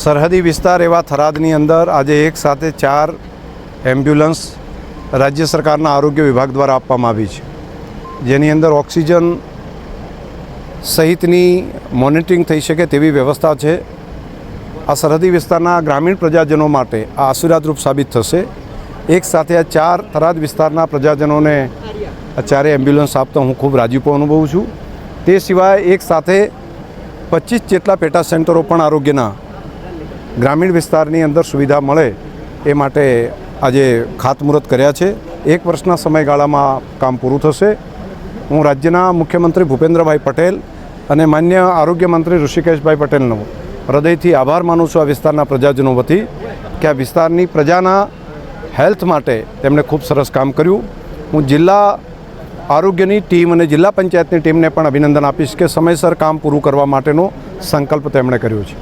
સરહદી વિસ્તાર એવા થરાદની અંદર આજે એક સાથે ચાર એમ્બ્યુલન્સ રાજ્ય સરકારના આરોગ્ય વિભાગ દ્વારા આપવામાં આવી છે. જેની અંદર ઓક્સિજન સહિતની મોનિટરિંગ થઈ શકે તેવી વ્યવસ્થા છે. આ સરહદી વિસ્તારના ગ્રામીણ પ્રજાજનો માટે આ આશીર્વાદરૂપ સાબિત થશે. એક સાથે આ ચાર થરાદ વિસ્તારના પ્રજાજનોને આ ચારે એમ્બ્યુલન્સ આપતો હું ખૂબ રાજીપો અનુભવું છું. તે સિવાય એક સાથે પચીસ જેટલા પેટા સેન્ટરો પણ આરોગ્યના ગ્રામીણ વિસ્તારની અંદર સુવિધા મળે એ માટે આજે ખાતમુહૂર્ત કર્યા છે. એક વર્ષના સમયગાળામાં કામ પૂરું થશે. હું રાજ્યના મુખ્યમંત્રી ભૂપેન્દ્રભાઈ પટેલ અને માન્ય આરોગ્ય મંત્રી ઋષિકેશભાઈ પટેલનો હૃદયથી આભાર માનું છું આ વિસ્તારના પ્રજાજનો વતી કે આ વિસ્તારની પ્રજાના હેલ્થ માટે તેમણે ખૂબ સરસ કામ કર્યું. હું જિલ્લા આરોગ્યની ટીમ અને જિલ્લા પંચાયતની ટીમને પણ અભિનંદન આપીશ કે સમયસર કામ પૂરું કરવા માટેનો સંકલ્પ તેમણે કર્યો છે.